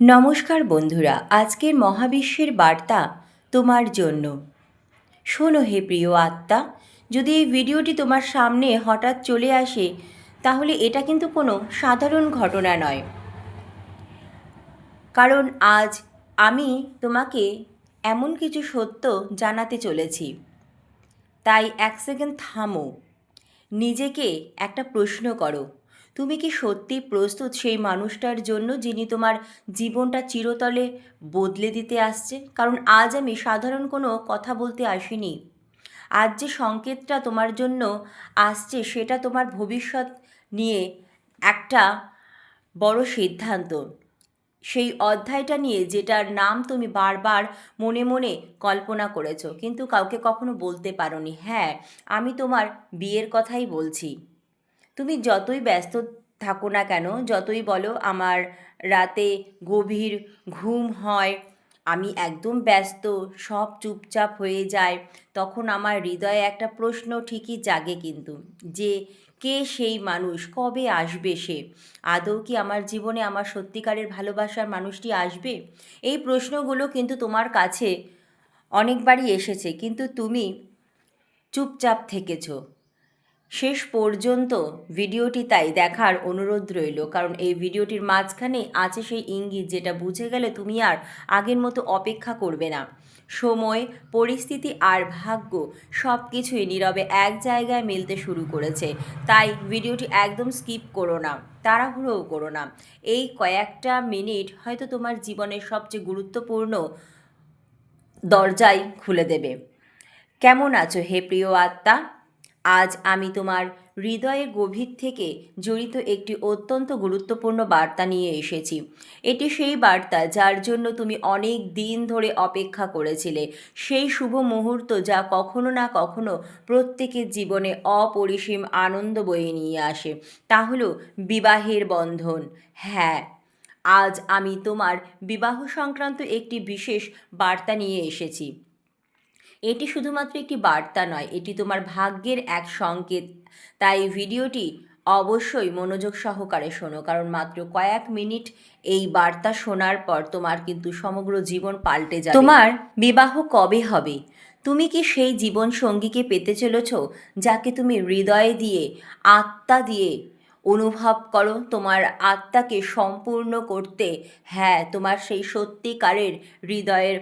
নমস্কার বন্ধুরা, আজকের মহাবিশ্বের বার্তা তোমার জন্য। শোনো হে প্রিয় আত্মা, যদি এই ভিডিওটি তোমার সামনে হঠাৎ চলে আসে, তাহলে এটা কিন্তু কোনো সাধারণ ঘটনা নয়। কারণ আজ আমি তোমাকে এমন কিছু সত্য জানাতে চলেছি। তাই এক সেকেন্ড থামো, নিজেকে একটা প্রশ্ন করো। তুমি কি সত্যি প্রস্তুত সেই মানুষটার জন্য যিনি তোমার জীবনটা চিরতলে বদলে দিতে আসছে? কারণ আজ আমি সাধারণ কোনো কথা বলতে আসিনি। আজ যে সংকেতটা তোমার জন্য আসছে, সেটা তোমার ভবিষ্যৎ নিয়ে একটা বড় সিদ্ধান্ত। সেই অধ্যায়টা নিয়ে যেটার নাম তুমি বারবার মনে মনে কল্পনা করেছ, কিন্তু কাউকে কখনো বলতে পারোনি। হ্যাঁ আমি তোমার বিয়ের কথাই বলছি। তুমি যতই ব্যস্ত থাকো না কেন, যতই বলো আমার রাতে গভীর ঘুম হয়, আমি একদম ব্যস্ত, সব চুপচাপ হয়ে যায়, তখন আমার হৃদয়ে একটা প্রশ্ন ঠিকই জাগে কিন্তু, যে কে সেই মানুষ, কবে আসবে সে? আদৌ কি আমার জীবনে আমার সত্যিকারের ভালোবাসার মানুষটি আসবে? এই প্রশ্নগুলো কিন্তু তোমার কাছে অনেকবারই এসেছে, কিন্তু তুমি চুপচাপ থেকেছো। শেষ পর্যন্ত ভিডিওটি তাই দেখার অনুরোধ রইল। কারণ এই ভিডিওটির মাঝখানে আছে সেই ইঙ্গিত যেটা বুঝে গেলে তুমি আর আগের মতো অপেক্ষা করবে না। সময়, পরিস্থিতি আর ভাগ্য সব কিছুই নীরবে এক জায়গায় মিলতে শুরু করেছে। তাই ভিডিওটি একদম স্কিপ করো না, তাড়াহুড়োও করো না। এই কয়েকটা মিনিট হয়তো তোমার জীবনের সবচেয়ে গুরুত্বপূর্ণ দরজাই খুলে দেবে। কেমন আছো হে প্রিয় আত্মা? আজ আমি তোমার হৃদয়ে গভীর থেকে জড়িত একটি অত্যন্ত গুরুত্বপূর্ণ বার্তা নিয়ে এসেছি। এটি সেই বার্তা যার জন্য তুমি অনেক দিন ধরে অপেক্ষা করেছিলে। সেই শুভ মুহূর্ত যা কখনো না কখনো প্রত্যেকের জীবনে অপরিসীম আনন্দ বয়ে নিয়ে আসে। তা হলো বিবাহের বন্ধন। হ্যাঁ আজ আমি তোমার বিবাহ সংক্রান্ত একটি বিশেষ বার্তা নিয়ে এসেছি। এটি শুধুমাত্র একটি বার্তা নয়, এটি তোমার ভাগ্যের এক সংকেত। তাই ভিডিওটি অবশ্যই মনোযোগ সহকারে শোনো, কারণ মাত্র কয়েক মিনিট এই বার্তা শোনার পর তোমার কিন্তু সমগ্র জীবন পাল্টে যাবে। তোমার বিবাহ কবে হবে? তুমি কি সেই জীবন সঙ্গীকে পেতে চলেছ, যাকে তুমি হৃদয়ে দিয়ে, আত্মা দিয়ে অনুভব করো? তোমার আত্মাকে সম্পূর্ণ করতে হ্যাঁ তোমার সেই সত্যিকারের হৃদয়ের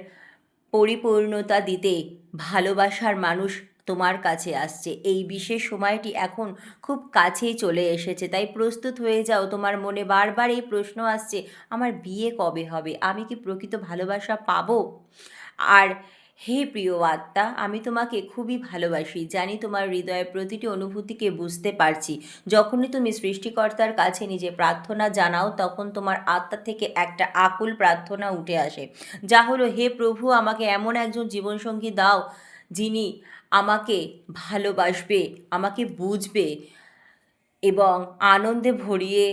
পরিপূর্ণতা দিতে ভালোবাসার মানুষ তোমার কাছে আসছে। এই বিশেষ সময়টি এখন খুব কাছেই চলে এসেছে। তাই প্রস্তুত হয়ে যাও, তোমার মনে বারবার এই প্রশ্ন আসছে, আমার বিয়ে কবে হবে? আমি কি প্রকৃত ভালোবাসা পাবো? আর হে প্রিয় আত্মা, আমি তোমাকে খুবই ভালোবাসি, জানি তোমার হৃদয়ের প্রতিটি অনুভূতিকে বুঝতে পারছি। যখনই তুমি সৃষ্টিকর্তার কাছে নিজে প্রার্থনা জানাও, তখন তোমার আত্মা থেকে একটা আকুল প্রার্থনা উঠে আসে। যা হলো, হে প্রভু, আমাকে এমন একজন জীবনসঙ্গী দাও, যিনি আমাকে ভালোবাসবে, আমাকে বুঝবে এবং আনন্দে ভরিয়ে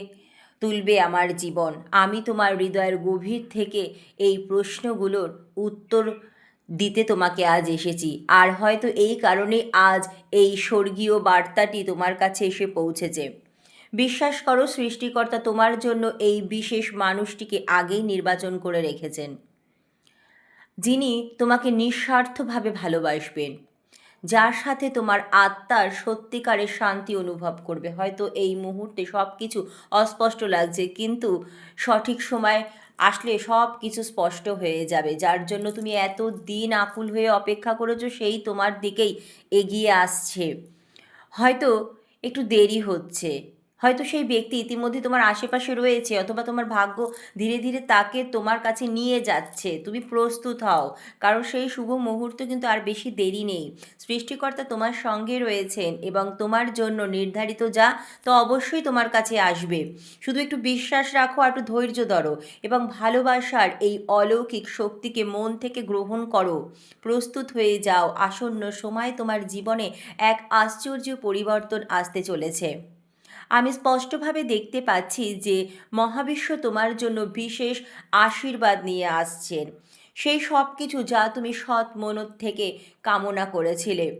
তুলবে আমার জীবন। আমি তোমার হৃদয়ের গভীর থেকে এই প্রশ্নগুলোর উত্তর দিতে তোমাকে আজ এসেছি। আর হয়তো এই কারণে আজ এই স্বর্গীয় বার্তাটি তোমার কাছে এসে পৌঁছেছে। বিশ্বাস করো, সৃষ্টিকর্তা তোমার জন্য এই বিশেষ মানুষটিকে আগেই নির্বাচন করে রেখেছেন। যিনি তোমাকে নিঃস্বার্থভাবে ভালোবাসবেন, যার সাথে তোমার আত্মার সত্যিকারের শান্তি অনুভব করবে। হয়তো এই মুহূর্তে সব কিছু অস্পষ্ট লাগছে, কিন্তু সঠিক সময় আসলে সব কিছু স্পষ্ট হয়ে যাবে। যার জন্য তুমি এত দিন আকুল হয়ে অপেক্ষা করেছ, সেই তোমার দিকেই এগিয়ে আসছে। হয়তো একটু দেরি হচ্ছে। হয়তো সেই ব্যক্তি ইতিমধ্যে তোমার আশেপাশে রয়েছে অথবা তোমার ভাগ্য ধীরে ধীরে তাকে তোমার কাছে নিয়ে যাচ্ছে। তুমি প্রস্তুত হও। কারণ সেই শুভ মুহূর্ত কিন্তু আর বেশি দেরি নেই। সৃষ্টিকর্তা তোমার সঙ্গে রয়েছেন এবং তোমার জন্য নির্ধারিত যা, তো অবশ্যই তোমার কাছে আসবে। শুধু একটু বিশ্বাস রাখো আর একটু ধৈর্য ধরো এবং ভালোবাসার এই অলৌকিক শক্তিকে মন থেকে গ্রহণ করো। প্রস্তুত হয়ে যাও। আসন্ন সময় তোমার জীবনে এক আশ্চর্য পরিবর্তন আসতে চলেছে। আমি স্পষ্টভাবে দেখতে পাচ্ছি যে মহাবিশ্ব তোমার জন্য বিশেষ আশীর্বাদ নিয়ে আসছেন সেই সব কিছু যা তুমি সৎ মনত থেকে কামনা করেছিলে।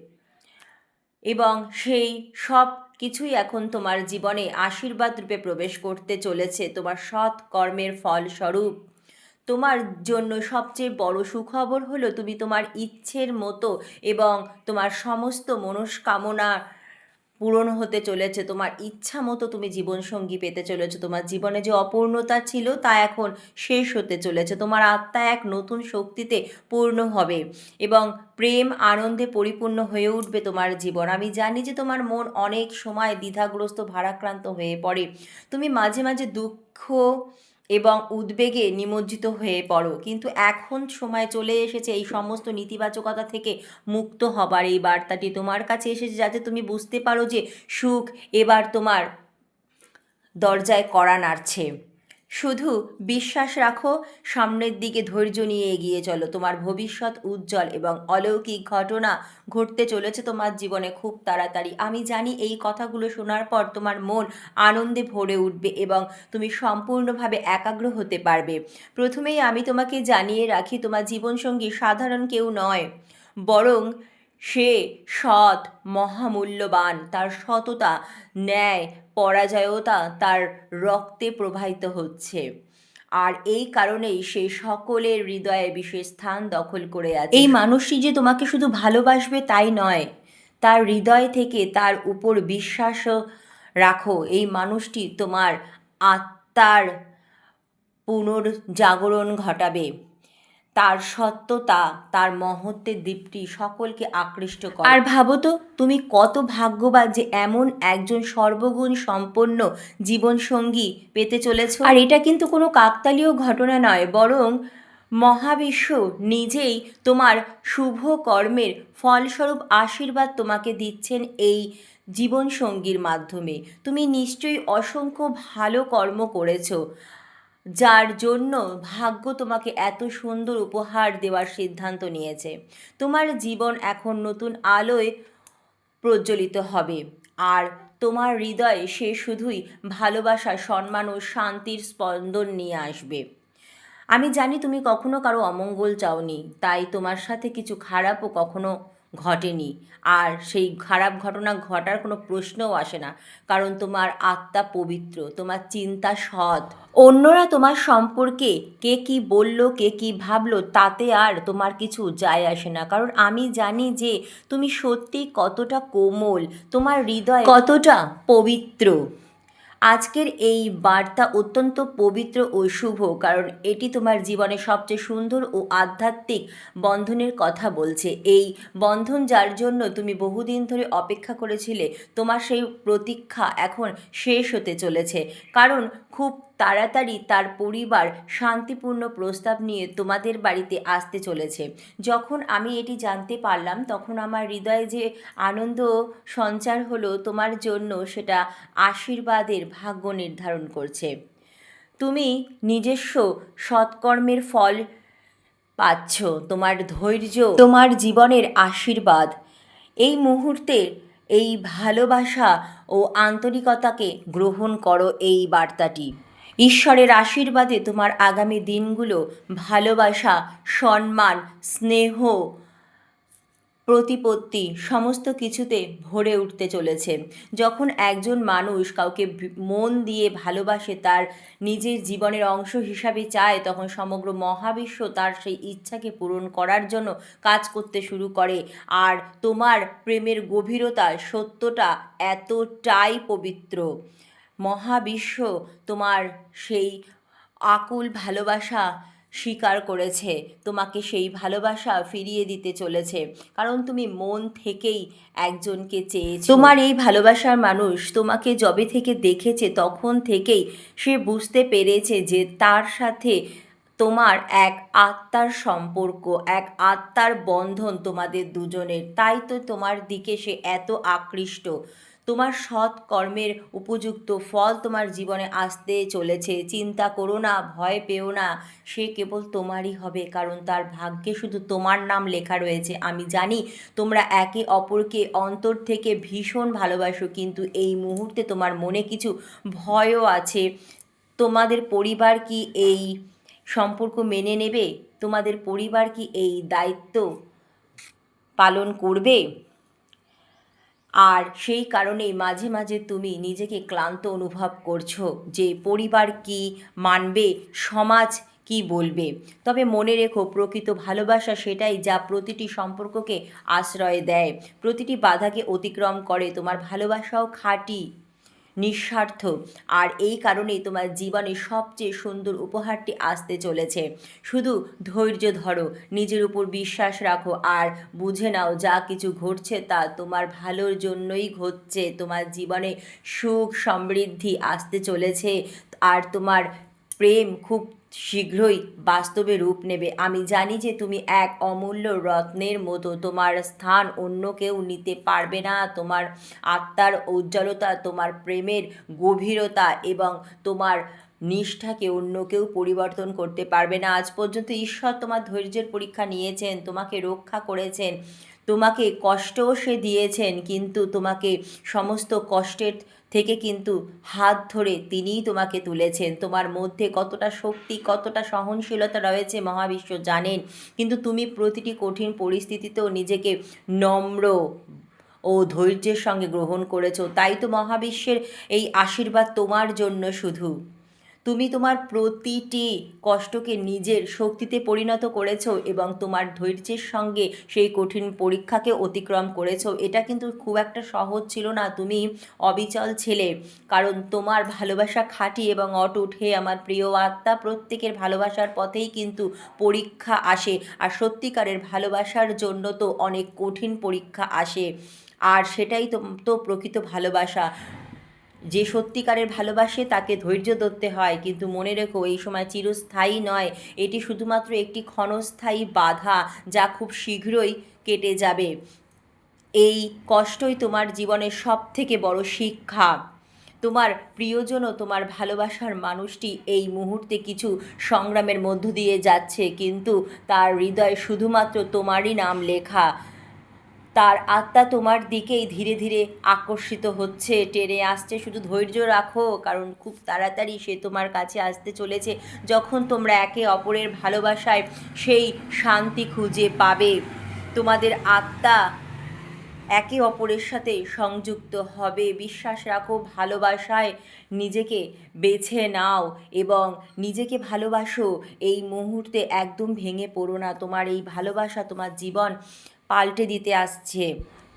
এবং সেই সব কিছুই এখন তোমার জীবনে আশীর্বাদ রূপে প্রবেশ করতে চলেছে। তোমার সৎ কর্মের ফলস্বরূপ। তোমার জন্য সবচেয়ে বড় সুখবর হলো তুমি তোমার ইচ্ছের মতো এবং তোমার সমস্ত মনস্কামনা পূরণ হতে চলেছে, তোমার ইচ্ছা মতো তুমি জীবনসঙ্গী পেতে চলেছো, তোমার জীবনে যে অপূর্ণতা ছিল তা এখন শেষ হতে চলেছে, তোমার আত্মা এক নতুন শক্তিতে পূর্ণ হবে এবং প্রেম আনন্দে পরিপূর্ণ হয়ে উঠবে তোমার জীবন। আমি জানি যে তোমার মন অনেক সময় দ্বিধাগ্রস্ত, ভারাক্রান্ত হয়ে পড়ে। তুমি মাঝে মাঝে দুঃখ এবং উদ্বেগে নিমজ্জিত হয়ে পড়ো। কিন্তু এখন সময় চলে এসেছে এই সমস্ত নেতিবাচকতা থেকে মুক্ত হবার। এই বার্তাটি তোমার কাছে এসেছে যাতে তুমি বুঝতে পারো যে সুখ এবার তোমার দরজায় কড়া নাড়ছে। শুধু বিশ্বাস রাখো, সামনের দিকে ধৈর্য নিয়ে এগিয়ে চলো। তোমার ভবিষ্যৎ উজ্জ্বল এবং অলৌকিক ঘটনা ঘটতে চলেছে তোমার জীবনে খুব তাড়াতাড়ি। আমি জানি এই কথাগুলো শোনার পর তোমার মন আনন্দে ভরে উঠবে এবং তুমি সম্পূর্ণভাবে একাগ্র হতে পারবে। প্রথমেই আমি তোমাকে জানিয়ে রাখি, তোমার জীবনসঙ্গী সাধারণ কেউ নয়, বরং সে সৎ, মহামূল্যবান। তার সততা, ন্যায় পরাজয়তা তার রক্তে প্রবাহিত হচ্ছে। আর এই কারণেই সে সকলের হৃদয়ে বিশেষ স্থান দখল করে আছে। এই মানুষটি যে তোমাকে শুধু ভালোবাসবে তাই নয়, তার হৃদয় থেকে তার উপর বিশ্বাসও রাখো। এই মানুষটি তোমার আত্মার পুনর্জাগরণ ঘটাবে। তার সত্যতা তার মহত্বের দীপ্তি সকলকে আকৃষ্ট করে। আর ভাবো তো তুমি কত ভাগ্যবান যে এমন একজন সর্বগুণ সম্পন্ন জীবনসঙ্গী পেতে চলেছ। আর এটা কিন্তু কোনো কাকতালীয় ঘটনা নয় বরং মহাবিশ্ব নিজেই তোমার শুভ কর্মের ফলস্বরূপ আশীর্বাদ তোমাকে দিচ্ছেন এই জীবনসঙ্গীর মাধ্যমে। তুমি নিশ্চয়ই অসংখ্য ভালো কর্ম করেছ। যার জন্য ভাগ্য তোমাকে এত সুন্দর উপহার দেওয়ার সিদ্ধান্ত নিয়েছে। তোমার জীবন এখন নতুন আলোয় প্রজ্বলিত হবে। আর তোমার হৃদয়ে, সে শুধুই ভালোবাসা, সম্মান ও শান্তির স্পন্দন নিয়ে আসবে। আমি জানি তুমি কখনো কারও অমঙ্গল চাওনি, তাই তোমার সাথে কিছু খারাপও কখনো ঘটেনি। আর সেই খারাপ ঘটনা ঘটার কোনো প্রশ্নও আসে না। কারণ তোমার আত্মা পবিত্র, তোমার চিন্তা সৎ। অন্যরা তোমার সম্পর্কে কে কি বলল, কে কি ভাবলো, তাতে আর তোমার কিছু যায় আসে না। কারণ আমি জানি যে তুমি সত্যি কতটা কোমল, তোমার হৃদয় কতটা পবিত্র। আজকের এই বার্তা অত্যন্ত পবিত্র ও শুভ, কারণ এটি তোমার জীবনে সবচেয়ে সুন্দর ও আধ্যাত্মিক বন্ধনের কথা বলছে। এই বন্ধন যার জন্য তুমি বহুদিন ধরে অপেক্ষা করেছিলে, তোমার সেই প্রতীক্ষা এখন শেষ হতে চলেছে। কারণ খুব তাড়াতাড়ি তার পরিবার শান্তিপূর্ণ প্রস্তাব নিয়ে তোমাদের বাড়িতে আসতে চলেছে। যখন আমি এটি জানতে পারলাম, তখন আমার হৃদয়ে যে আনন্দ সঞ্চার হলো তোমার জন্য, সেটা আশীর্বাদের ভাগ্য নির্ধারণ করছে। তুমি নিজস্ব সৎকর্মের ফল পাচ্ছ, তোমার ধৈর্য, তোমার জীবনের আশীর্বাদ। এই মুহূর্তে এই ভালোবাসা ও আন্তরিকতাকে গ্রহণ করো এই বার্তাটি। ঈশ্বরের আশীর্বাদে তোমার আগামী দিনগুলো ভালোবাসা সম্মান স্নেহ প্রতিপত্তি সমস্ত কিছুতে ভরে উঠতে চলেছে। যখন একজন মানুষ কাউকে মন দিয়ে ভালোবাসে, তার নিজের জীবনের অংশ হিসাবে চায়, তখন সমগ্র মহাবিশ্ব তার সেই ইচ্ছাকে পূরণ করার জন্য কাজ করতে শুরু করে। আর তোমার প্রেমের গভীরতা সত্যটা এতটাই পবিত্র। মহাবিশ্ব তোমার সেই আকুল ভালোবাসা স্বীকার করেছে। তোমাকে সেই ভালোবাসা ফিরিয়ে দিতে চলেছে। কারণ তুমি মন থেকেই একজনকে চেয়েছো। তোমার এই ভালোবাসার মানুষ তোমাকে যবে থেকে দেখেছে তখন থেকেই সে বুঝতে পেরেছে যে তার সাথে তোমার এক আত্মার সম্পর্ক, এক আত্মার বন্ধন তোমাদের দুজনের। তাই তো তোমার দিকে সে এত আকৃষ্ট। তোমার সৎ কর্মের উপযুক্ত ফল তোমার জীবনে আসতে চলেছে। চিন্তা করো না, ভয় পেও না। সে কেবল তোমারই হবে, কারণ তার ভাগ্যে শুধু তোমার নাম লেখা রয়েছে। আমি জানি তোমরা একে অপরকে অন্তর থেকে ভীষণ ভালোবাসো, কিন্তু এই মুহূর্তে তোমার মনে কিছু ভয়ও আছে। তোমাদের পরিবার কি এই সম্পর্ক মেনে নেবে? তোমাদের পরিবার কি এই দায়িত্ব পালন করবে? আর সেই কারণেই মাঝে মাঝে তুমি নিজেকে ক্লান্ত অনুভব করছ যে পরিবার কি মানবে, সমাজ কি বলবে। তবে মনে রেখো, প্রকৃত ভালোবাসা সেটাই যা প্রতিটি সম্পর্ককে আশ্রয় দেয়, প্রতিটি বাধাকে অতিক্রম করে। তোমার ভালোবাসাও খাঁটি। নিঃস্বার্থ। আর এই কারণেই তোমার জীবনে সবচেয়ে সুন্দর উপহারটি আসতে চলেছে। শুধু ধৈর্য ধরো, নিজের উপর বিশ্বাস রাখো আর বুঝে নাও যা কিছু ঘটছে তা তোমার ভালোর জন্যই ঘটছে। তোমার জীবনে সুখ সমৃদ্ধি আসতে চলেছে আর তোমার প্রেম খুব শীঘ্রই বাস্তবে রূপ নেবে। আমি জানি যে তুমি এক অমূল্য রত্নের মতো। তোমার স্থান অন্য কেউ নিতে পারবে না। তোমার আত্মার উজ্জ্বলতা, তোমার প্রেমের গভীরতা এবং তোমার নিষ্ঠাকে অন্য কেউ পরিবর্তন করতে পারবে না। আজ পর্যন্ত ঈশ্বর তোমার ধৈর্যের পরীক্ষা নিয়েছেন, তোমাকে রক্ষা করেছেন, তোমাকে কষ্টও সে দিয়েছেন, কিন্তু তোমাকে সমস্ত কষ্টের থেকে কিন্তু হাত ধরে তিনিই তোমাকে তুলেছেন। তোমার মধ্যে কতটা শক্তি, কতটা সহনশীলতা রয়েছে মহাবিশ্ব জানেন। কিন্তু তুমি প্রতিটি কঠিন পরিস্থিতিতেও নিজেকে নম্র ও ধৈর্যের সঙ্গে গ্রহণ করেছ। তাই তো মহাবিশ্বের এই আশীর্বাদ তোমার জন্য শুধু। তুমি তোমার প্রতিটি কষ্টকে নিজের শক্তিতে পরিণত করেছ এবং তোমার ধৈর্যের সঙ্গে সেই কঠিন পরীক্ষাকে অতিক্রম করেছ। এটা কিন্তু খুব একটা সহজ ছিল না। তুমি অবিচল ছেলে। কারণ তোমার ভালোবাসা খাঁটি এবং অটুট। হে আমার প্রিয় আত্মা, প্রত্যেকের ভালোবাসার পথেই কিন্তু পরীক্ষা আসে। আর সত্যিকারের ভালোবাসার জন্য তো অনেক কঠিন পরীক্ষা আসে। আর সেটাই তো প্রকৃত ভালোবাসা। যে সত্যিকারের ভালোবাসে তাকে ধৈর্য ধরতে হয়। কিন্তু মনে রেখো, এই সময় চিরস্থায়ী নয়। এটি শুধুমাত্র একটি ক্ষণস্থায়ী বাধা যা খুব শীঘ্রই কেটে যাবে। এই কষ্টই তোমার জীবনের সব থেকে বড় শিক্ষা। তোমার প্রিয়জন ও তোমার ভালোবাসার মানুষটি এই মুহূর্তে কিছু সংগ্রামের মধ্য দিয়ে যাচ্ছে। কিন্তু তার হৃদয় শুধুমাত্র তোমারই নাম লেখা। তার আত্মা তোমার দিকেই ধীরে ধীরে আকর্ষিত হচ্ছে, টেনে আসছে। শুধু ধৈর্য রাখো, কারণ খুব তাড়াতাড়ি সে তোমার কাছে আসতে চলেছে। যখন তোমরা একে অপরের ভালোবাসায় সেই শান্তি খুঁজে পাবে, তোমাদের আত্মা একে অপরের সাথে সংযুক্ত হবে। বিশ্বাস রাখো, ভালোবাসায় নিজেকে বেছে নাও এবং নিজেকে ভালোবাসো। এই মুহূর্তে একদম ভেঙে পড়ো না। তোমার এই ভালোবাসা তোমার জীবন পাল্টে দিতে আসছে।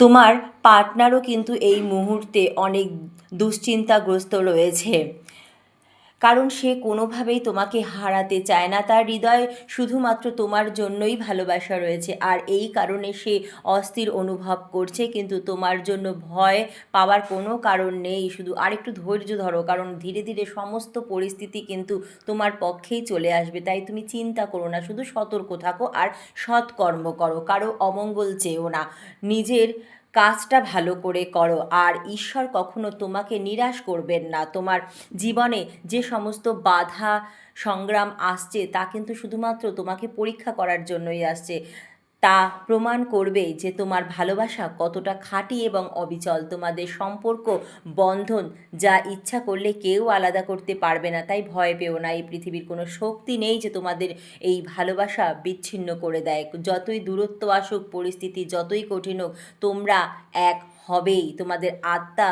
তোমার পার্টনারও কিন্তু এই মুহূর্তে অনেক দুশ্চিন্তাগ্রস্ত রয়েছে। কারণ সে কোনোভাবেই তোমাকে হারাতে চায় না। তার হৃদয়ে শুধুমাত্র তোমার জন্যই ভালোবাসা রয়েছে। আর এই কারণে সে অস্থির অনুভব করছে, কিন্তু তোমার জন্য ভয় পাওয়ার কোনো কারণ নেই। শুধু আরেকটু ধৈর্য ধরো, কারণ ধীরে ধীরে সমস্ত পরিস্থিতি কিন্তু তোমার পক্ষেই চলে আসবে। তাই তুমি চিন্তা করো না, শুধু সতর্ক থাকো আর সৎকর্ম করো। কারও অমঙ্গল চেয়েও না। নিজের কাজটা ভালো করে করো। আর ঈশ্বর কখনো তোমাকে নিরাশ করবেন না। তোমার জীবনে যে সমস্ত বাধা, সংগ্রাম আসছে, তা কিন্তু শুধুমাত্র তোমাকে পরীক্ষা করার জন্যই আসছে। তা প্রমাণ করবে যে তোমার ভালোবাসা কতটা খাঁটি এবং অবিচল। তোমাদের সম্পর্ক বন্ধন যা ইচ্ছা করলে কেউ আলাদা করতে পারবে না, তাই ভয় পেও না। এই পৃথিবীর কোনো শক্তি নেই যে তোমাদের এই ভালোবাসা বিচ্ছিন্ন করে দেয়। যতই দূরত্ব আসুক, পরিস্থিতি যতই কঠিন হোক, তোমরা এক হবেই। তোমাদের আত্মা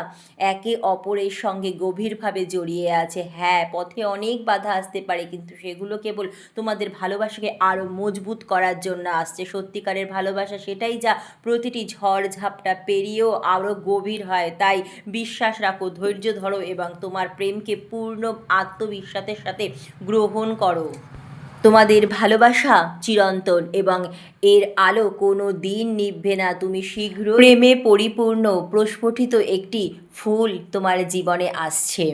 একে অপরের সঙ্গে গভীরভাবে জড়িয়ে আছে। হ্যাঁ পথে অনেক বাধা আসতে পারে, কিন্তু সেগুলো কেবল তোমাদের ভালোবাসাকে আরও মজবুত করার জন্য আসছে। সত্যিকারের ভালোবাসা সেটাই যা প্রতিটি ঝড় ঝাপটা পেরিয়েও আরও গভীর হয়। তাই বিশ্বাস রাখো, ধৈর্য ধরো এবং তোমার প্রেমকে পূর্ণ আত্মবিশ্বাসের সাথে গ্রহণ করো। তোমাদের ভালোবাসা চিরন্তন এবং এর আলো কোনো দিন নিভবে না। তুমি শীঘ্র প্রেমে পরিপূর্ণ, প্রস্ফুটিত একটি ফুল তোমার জীবনে আসছে।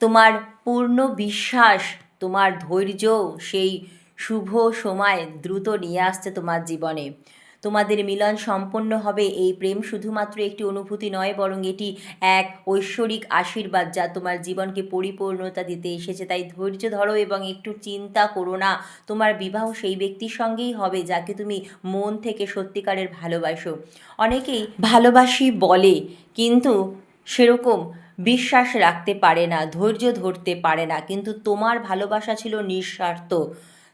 তোমার পূর্ণ বিশ্বাস, তোমার ধৈর্য সেই শুভ সময় দ্রুত নিয়ে আসছে তোমার জীবনে। তোমাদের মিলন সম্পন্ন হবে। এই প্রেম শুধুমাত্র একটি অনুভূতি নয়, বরং এটি এক ঐশ্বরিক আশীর্বাদ যা তোমার জীবনকে পরিপূর্ণতা দিতে এসেছে। তাই ধৈর্য ধরো এবং একটু চিন্তা করো না। তোমার বিবাহ সেই ব্যক্তির সঙ্গেই হবে যাকে তুমি মন থেকে সত্যিকারের ভালোবাসো। অনেকেই ভালোবাসি বলে, কিন্তু সেরকম বিশ্বাস রাখতে পারে না, ধৈর্য ধরতে পারে না। কিন্তু তোমার ভালোবাসা ছিল নিঃস্বার্থ।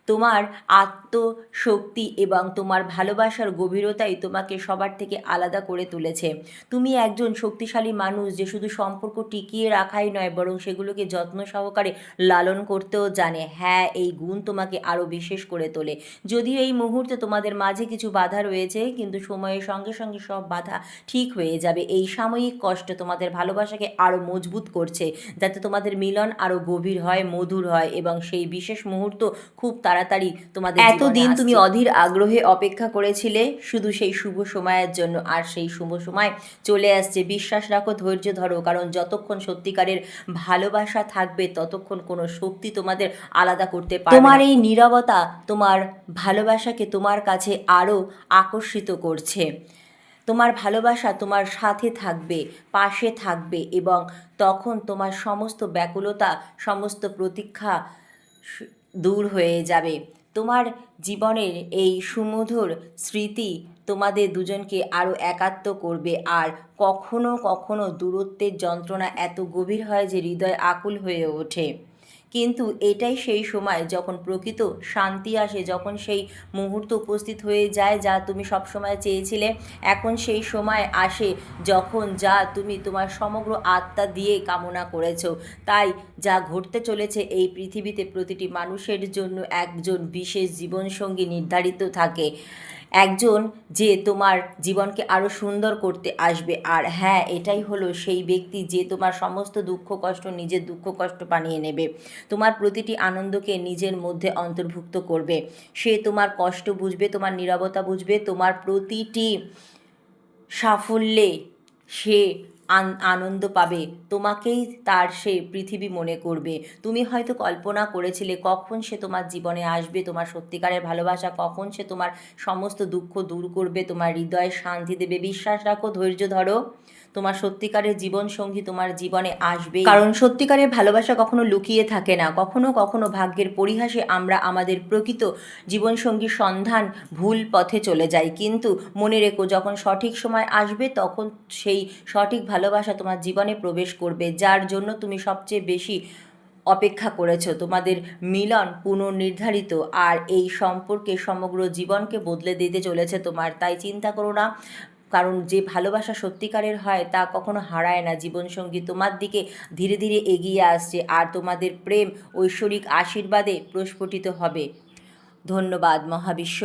তোমার আত্মশক্তি এবং তোমার ভালোবাসার গভীরতাই তোমাকে সবার থেকে আলাদা করে তুলেছে। তুমি একজন শক্তিশালী মানুষ যে শুধু সম্পর্ক টিকিয়ে রাখাই নয়, বরং সেগুলোকে যত্ন সহকারে লালন করতেও জানে। হ্যাঁ এই গুণ তোমাকে আরও বিশেষ করে তোলে। যদিও এই মুহূর্তে তোমাদের মাঝে কিছু বাধা রয়েছে, কিন্তু সময়ের সঙ্গে সঙ্গে সব বাধা ঠিক হয়ে যাবে। এই সাময়িক কষ্ট তোমাদের ভালোবাসাকে আরও মজবুত করছে, যাতে তোমাদের মিলন আরও গভীর হয়, মধুর হয় এবং সেই বিশেষ মুহূর্ত খুব তাড়াতাড়ি তোমাদের এতদিন তুমি অধীর আগ্রহে অপেক্ষা করেছিলে শুধু সেই শুভ সময়ের জন্য আর সেই শুভ সময় চলে আসছে। বিশ্বাস রাখো ধৈর্য ধরো কারণ যতক্ষণ সত্যিকারের ভালোবাসা থাকবে ততক্ষণ কোনো শক্তি তোমাদের আলাদা করতে পারবে তোমার এই নীরবতা তোমার ভালোবাসাকে তোমার কাছে আরও আকর্ষিত করছে। তোমার ভালোবাসা তোমার সাথে থাকবে পাশে থাকবে এবং তখন তোমার সমস্ত ব্যাকুলতা সমস্ত প্রতীক্ষা দূর হয়ে যাবে। তোমার জীবনের এই সুমধুর স্মৃতি তোমাদের দুজনকে আরও একাত্ম করবে। আর কখনো কখনো দূরত্বের যন্ত্রণা এত গভীর হয় যে হৃদয় আকুল হয়ে ওঠে। কিন্তু এটাই সেই সময় যখন প্রকৃত শান্তি আসে, যখন সেই মুহূর্ত উপস্থিত হয়ে যায় যা তুমি সবসময় চেয়েছিলে, এখন সেই সময় আসে যখন যা তুমি তোমার সমগ্র আত্মা দিয়ে কামনা করেছ। তাই যা ঘটতে চলেছে এই পৃথিবীতে প্রতিটি মানুষের জন্য একজন বিশেষ জীবনসঙ্গী নির্ধারিত থাকে। একজন যে তোমার জীবনকে আরও সুন্দর করতে আসবে। আর হ্যাঁ এটাই হলো সেই ব্যক্তি যে তোমার সমস্ত দুঃখ কষ্ট নিজের দুঃখ কষ্ট বানিয়ে নেবে। তোমার প্রতিটি আনন্দকে নিজের মধ্যে অন্তর্ভুক্ত করবে। সে তোমার কষ্ট বুঝবে, তোমার নিরবতা বুঝবে, তোমার প্রতিটি সাফল্যে সে আনন্দ পাবে। তোমাকেই তার সে পৃথিবী মনে করবে। তুমি হয়তো কল্পনা করেছিলে কখন সে তোমার জীবনে আসবে, তোমার সত্যিকারের ভালোবাসা, কখন সে তোমার সমস্ত দুঃখ দূর করবে, তোমার হৃদয়ে শান্তি দেবে। বিশ্বাস রাখো, ধৈর্য ধরো। তোমার সত্যিকারের জীবন সঙ্গী তোমার জীবনে আসবে। কারণ সত্যিকারের ভালোবাসা কখনো লুকিয়ে থাকে না। কখনো কখনো ভাগ্যের পরিহাসে আমরা আমাদের প্রকৃত জীবনসঙ্গীর সন্ধান ভুল পথে চলে যাই। কিন্তু মনে রেখো, যখন সঠিক সময় আসবে, তখন সেই সঠিক ভালোবাসা তোমার জীবনে প্রবেশ করবে, যার জন্য তুমি সবচেয়ে বেশি অপেক্ষা করেছ। তোমাদের মিলন পুনর্নির্ধারিত আর এই সম্পর্কে সমগ্র জীবনকে বদলে দিতে চলেছে তোমার। তাই চিন্তা করো না কারণ যে ভালোবাসা সত্যিকারের হয় তা কখনো হারায় না। জীবনসঙ্গী তোমার দিকে ধীরে ধীরে এগিয়ে আসছে আর তোমাদের প্রেম ঐশ্বরিক আশীর্বাদে প্রস্ফুটিত হবে। ধন্যবাদ মহাবিশ্ব।